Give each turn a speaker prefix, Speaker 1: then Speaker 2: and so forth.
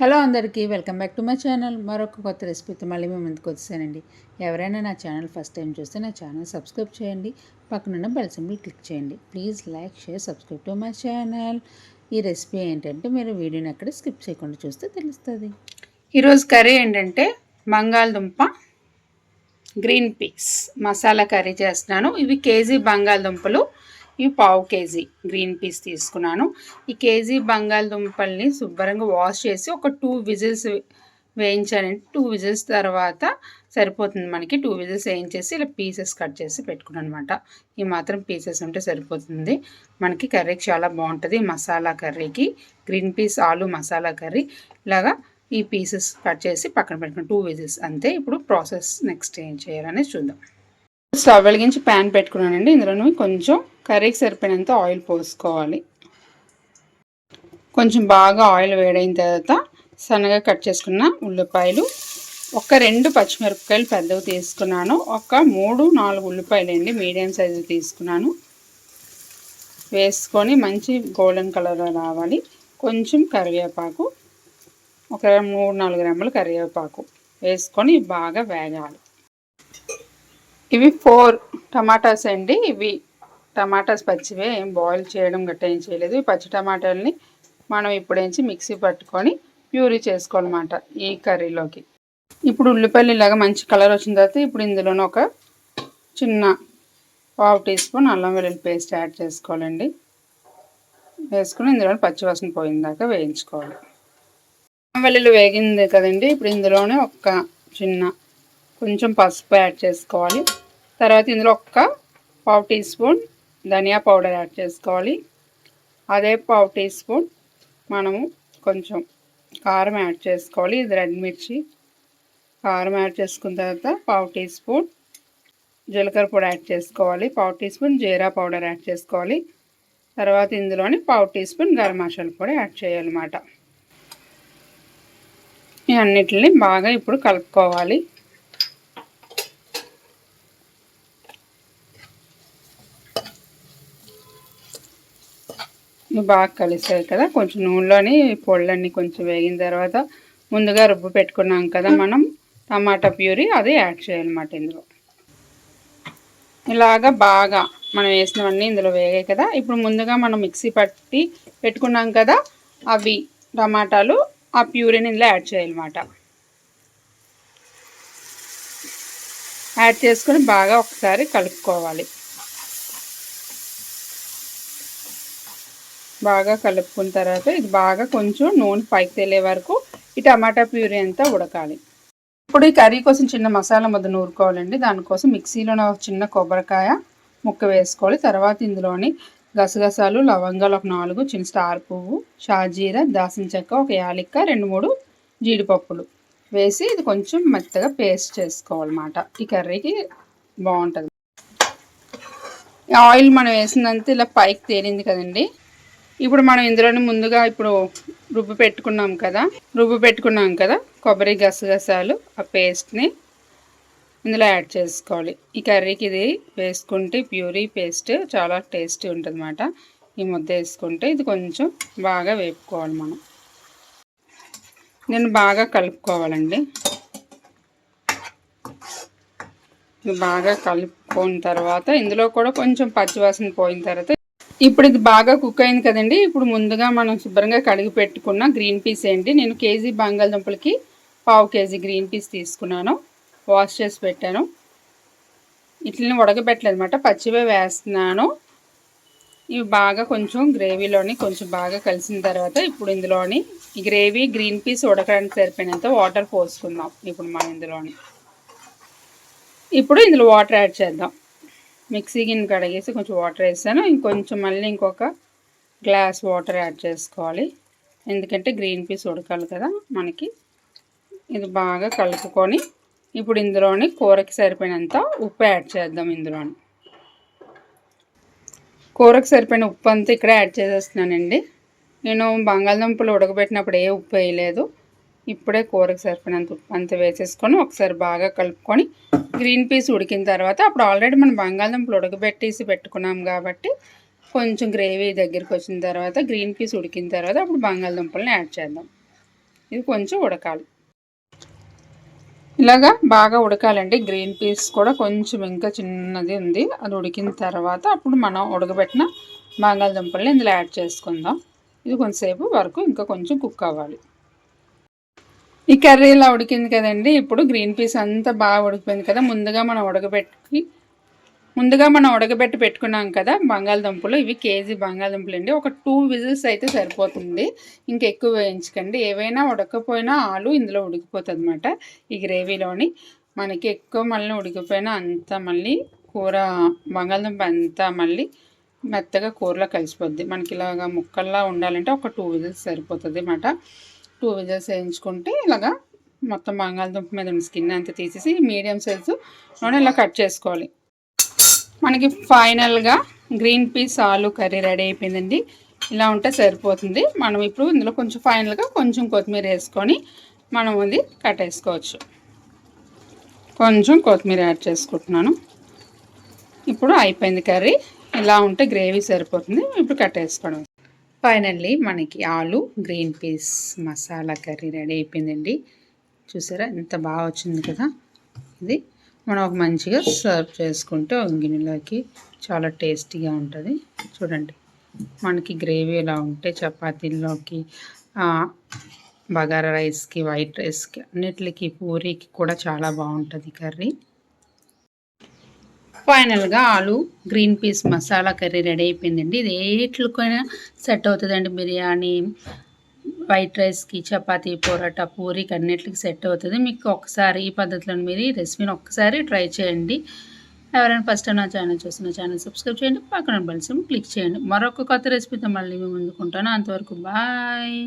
Speaker 1: Hello అందరికీ welcome back to my channel. మరొక కొత్త రెసిపీతో మళ్ళీ మేము ముందుకు వచ్చేసానండి. ఎవరైనా నా ఛానల్ ఫస్ట్ టైం చూస్తే నా ఛానల్ సబ్స్క్రైబ్ చేయండి. పక్కనున్న బెల్ సింబల్ క్లిక్ చేయండి. Please like share subscribe to my channel. ఈ రెసిపీ ఏంటంటే మీరు వీడియోని ఎక్కడ స్కిప్ చేయకుండా చూస్తే తెలుస్తుంది. ఈరోజు కర్రీ ఏంటంటే బంగాళదుంప గ్రీన్ పీస్. మసాలా కర్రీ చేస్తున్నాను. ఇవి కేజీ బంగాళదుంపలు. ఇవి పావు కేజీ గ్రీన్ పీస్ తీసుకున్నాను. ఈ కేజీ బంగాళదుంపల్ని శుభ్రంగా వాష్ చేసి ఒక టూ విజిల్స్ వేయించానంటే టూ విజిల్స్ తర్వాత సరిపోతుంది మనకి. టూ విజిల్స్ వేయించేసి ఇలా పీసెస్ కట్ చేసి పెట్టుకున్నాను అనమాట ఈ మాత్రం పీసెస్ ఉంటే సరిపోతుంది. మనకి కర్రీకి చాలా బాగుంటుంది. మసాలా కర్రీకి గ్రీన్ పీస్ ఆలు మసాలా కర్రీ ఇలాగా ఈ పీసెస్ కట్ చేసి పక్కన పెట్టుకుని టూ విజిల్స్ అంతే. ఇప్పుడు ప్రాసెస్ నెక్స్ట్ ఏం చేయాలనేది చూద్దాం. స్టవ్ వెలిగించి ప్యాన్ పెట్టుకున్నానండి. ఇందులో కొంచెం కర్రీకి సరిపోయినంత ఆయిల్ పోసుకోవాలి. కొంచెం బాగా ఆయిల్ వేడైన తర్వాత సన్నగా కట్ చేసుకున్న ఉల్లిపాయలు ఒక రెండు పచ్చిమిరపకాయలు పెద్దవి తీసుకున్నాను. ఒక మూడు నాలుగు ఉల్లిపాయలు అండి మీడియం సైజు తీసుకున్నాను. వేసుకొని మంచి గోల్డెన్ కలర్ రావాలి. కొంచెం కరివేపాకు ఒక మూడు నాలుగు రెమ్మలు కరివేపాకు వేసుకొని బాగా వేగాలి. ఇవి ఫోర్ టమాటాస్ అండి. ఇవి టమాటాస్ పచ్చివే ఏం బాయిల్ చేయడం గట్ట ఏం చేయలేదు. ఈ పచ్చి టమాటాలని మనం ఇప్పుడేంచి మిక్సీ పట్టుకొని ప్యూరీ చేసుకోవాలన్నమాట ఈ కర్రీలోకి. ఇప్పుడు ఉల్లిపాయలు ఇలాగ మంచి కలర్ వచ్చిన తర్వాత ఇప్పుడు ఇందులోనే ఒక చిన్న పావు టీ స్పూన్ అల్లం వెల్లుల్లి పేస్ట్ యాడ్ చేసుకోవాలండి. వేసుకుని ఇందులో పచ్చివాసన పోయిందాక వేయించుకోవాలి. అల్లం వెల్లుల్లి వేగింది కదండి. ఇప్పుడు ఇందులోనే ఒక చిన్న కొంచెం పసుపు యాడ్ చేసుకోవాలి. తర్వాత ఇందులో ఒక్క పావు టీ స్పూన్ ధనియా పౌడర్ యాడ్ చేసుకోవాలి. అదే పావు టీ స్పూన్ మనము కొంచెం కారం యాడ్ చేసుకోవాలి. ఇది రెడ్ మిర్చి. కారం యాడ్ చేసుకున్న తర్వాత పావు టీ స్పూన్ జీలకర్ర పొడి యాడ్ చేసుకోవాలి. పావు టీ స్పూన్ జీరా పౌడర్ యాడ్ చేసుకోవాలి. తర్వాత ఇందులోని పావు టీ స్పూన్ గరం మసాలా పొడి యాడ్ చేయాలన్నమాట. ఈ అన్నిటిని బాగా ఇప్పుడు కలుపుకోవాలి. బాగా కలిసాయి కదా కొంచెం నూనెలోని పొళ్ళన్నీ కొంచెం వేగిన తర్వాత ముందుగా రుబ్బు పెట్టుకున్నాం కదా మనం టమాటా ప్యూరీ అది యాడ్ చేయాలన్నమాట ఇందులో. ఇలాగా బాగా మనం వేసినవన్నీ ఇందులో వేగాయి కదా ఇప్పుడు ముందుగా మనం మిక్సీ పట్టి పెట్టుకున్నాం కదా అవి టమాటాలు ఆ ప్యూరీని ఇందులో యాడ్ చేయాలన్నమాట. యాడ్ చేసుకొని బాగా ఒకసారి కలుపుకోవాలి. బాగా కలుపుకున్న తర్వాత ఇది బాగా కొంచెం నూనె పైకి తెలియ వరకు ఈ టమాటా ప్యూరీ అంతా ఉడకాలి. ఇప్పుడు ఈ కర్రీ కోసం చిన్న మసాలా ముద్ద నూరుకోవాలండి దానికోసం మిక్సీలో చిన్న కొబ్బరికాయ ముక్క వేసుకోవాలి. తర్వాత ఇందులోని గసగసాలు లవంగాలు ఒక నాలుగు చిన్న స్టార్ పువ్వు షాజీర దాసిన చెక్క ఒక యాలిక్క రెండు మూడు జీడిపప్పులు వేసి ఇది కొంచెం మెత్తగా పేస్ట్ చేసుకోవాలన్నమాట. ఈ కర్రీకి బాగుంటుంది. ఆయిల్ మనం వేసినంత ఇలా పైకి తేలింది కదండి. ఇప్పుడు మనం ఇందులోనే ముందుగా ఇప్పుడు రుబ్బు పెట్టుకున్నాం కదా రుబ్బు పెట్టుకున్నాం కదా కొబ్బరి గసగసాలు ఆ పేస్ట్ని ఇందులో యాడ్ చేసుకోవాలి. ఈ కర్రీకి ఇది వేసుకుంటే ప్యూరీ పేస్ట్ చాలా టేస్టీ ఉంటుంది ఈ ముద్ద వేసుకుంటే ఇది కొంచెం బాగా వేపుకోవాలి మనం. నేను బాగా కలుపుకోవాలండి. బాగా కలుపుకున్న తర్వాత ఇందులో కూడా కొంచెం పచ్చివాసన పోయిన తర్వాత ఇప్పుడు ఇది బాగా కుక్ అయింది కదండి. ఇప్పుడు ముందుగా మనం శుభ్రంగా కడిగి పెట్టుకున్న గ్రీన్ పీస్ ఏంటి నేను కేజీ బంగాళదుంపలకి పావు కేజీ గ్రీన్ పీస్ తీసుకున్నాను. వాష్ చేసి పెట్టాను. ఇట్లని ఉడకబెట్టలేదన్నమాట పచ్చివే వేస్తున్నాను. ఇవి బాగా కొంచెం గ్రేవీలోని కొంచెం బాగా కలిసిన తర్వాత ఇప్పుడు ఇందులోని గ్రేవీ గ్రీన్ పీస్ ఉడకడానికి సరిపోయినంత వాటర్ పోసుకుందాం ఇప్పుడు మనం ఇందులోని. ఇప్పుడు ఇందులో వాటర్ యాడ్ చేద్దాం. మిక్సీ గిన్నె కడిగేసి కొంచెం వాటర్ వేసాను. ఇంకొంచెం మళ్ళీ ఇంకొక గ్లాస్ వాటర్ యాడ్ చేసుకోవాలి. ఎందుకంటే గ్రీన్ పీస్ ఉడకాలి కదా మనకి. ఇది బాగా కలుపుకొని ఇప్పుడు ఇందులోని కూరకి సరిపోయినంత ఉప్పు యాడ్ చేద్దాం ఇందులోని. కూరకు సరిపోయిన ఉప్పు అంతా ఇక్కడ యాడ్ చేసేస్తున్నానండి. నేను బంగాళదుంపలు ఉడకబెట్టినప్పుడు ఏ ఉప్పు వేయలేదు. ఇప్పుడే కూరకు సరిపోయినంత ఉప్పు అంత వేసేసుకొని ఒకసారి బాగా కలుపుకొని గ్రీన్ పీస్ ఉడికిన తర్వాత అప్పుడు ఆల్రెడీ మనం బంగాళదుంపలు ఉడకబెట్టేసి పెట్టుకున్నాం కాబట్టి కొంచెం గ్రేవీ దగ్గరికి వచ్చిన తర్వాత గ్రీన్ పీస్ ఉడికిన తర్వాత అప్పుడు బంగాళదుంపలను యాడ్ చేద్దాం. ఇది కొంచెం ఉడకాలి. ఇలాగా బాగా ఉడకాలండి. గ్రీన్ పీస్ కూడా కొంచెం ఇంకా చిన్నది ఉంది. అది ఉడికిన తర్వాత అప్పుడు మనం ఉడకబెట్టిన బంగాళదుంపల్ని ఇందులో యాడ్ చేసుకుందాం. ఇది కొంతసేపు వరకు ఇంకా కొంచెం కుక్ అవ్వాలి. ఈ కర్రీ ఇలా ఉడికింది కదండి. ఇప్పుడు గ్రీన్ పీస్ అంతా బాగా ఉడికిపోయింది కదా. ముందుగా మనం ఉడకబెట్టి ముందుగా మనం ఉడకబెట్టి పెట్టుకున్నాం కదా బంగాళదుంపలు. ఇవి కేజీ బంగాళదుంపలు అండి. ఒక టూ విజిల్స్ అయితే సరిపోతుంది. ఇంకా ఎక్కువ వేయించకండి. ఏవైనా ఉడకపోయినా ఆలు ఇందులో ఉడికిపోతుంది అనమాట ఈ గ్రేవీలోని మనకి ఎక్కువ మళ్ళీ ఉడికిపోయినా అంతా మళ్ళీ కూర బంగాళదుంప అంతా మళ్ళీ మెత్తగా కూరలో కలిసిపోద్ది. మనకి ఇలాగా ముక్కల్లా ఉండాలంటే ఒక టూ విజిల్స్ సరిపోతుంది అన్నమాట టూ విజల్స్ వేయించుకుంటే ఇలాగా మొత్తం బంగాళదుంప మీద ఉన్న స్కిన్ అంతా తీసేసి మీడియం సైజు నూనె ఇలా కట్ చేసుకోవాలి. మనకి ఫైనల్గా గ్రీన్ పీస్ ఆలు కర్రీ రెడీ అయిపోయిందండి. ఇలా ఉంటే సరిపోతుంది. మనం ఇప్పుడు ఇందులో కొంచెం ఫైనల్గా కొంచెం కొత్తిమీర వేసుకొని మనం అది కట్టేసుకోవచ్చు కొంచెం కొత్తిమీర యాడ్ చేసుకుంటున్నాను. ఇప్పుడు అయిపోయింది కర్రీ ఇలా ఉంటే గ్రేవీ సరిపోతుంది. ఇప్పుడు కట్ వేసుకోవడం ఫైనల్లీ మనకి ఆలు green peas masala curry ready అయిపోయిందండి. చూసారా? ఎంత బాగా వచ్చింది కదా? ఇది మనం ఒక మంచిగా సర్వ్ చేసుకుంటే గిన్నెలోకి చాలా టేస్టీగా ఉంటుంది. చూడండి. మనకి గ్రేవీ ఎలా ఉంటే చపాతీల్లోకి బగారా రైస్కి వైట్ రైస్కి అన్నిటికి పూరీకి కూడా చాలా బాగుంటుంది కర్రీ. ఫైనల్గా aloo green peas masala curry ready అయిపోయిందండి. ఇది ఏట్లకైనా సెట్ అవుతుందండి బిర్యానీ. వైట్ రైస్కి చపాతీ పొరాటా పూరికి అన్నిటికి సెట్ అవుతుంది. మీకు ఒకసారి ఈ పద్ధతిలో మీరు ఈ రెసిపీని ఒక్కసారి ట్రై చేయండి. ఎవరైనా ఫస్ట్ నా ఛానల్ చూసిన ఛానల్ సబ్స్క్రైబ్ చేయండి. పక్కన బెల్సిమ్ క్లిక్ చేయండి. మరొక కొత్త రెసిపీతో మళ్ళీ మేము ముందుకుంటాను అంతవరకు బాయ్.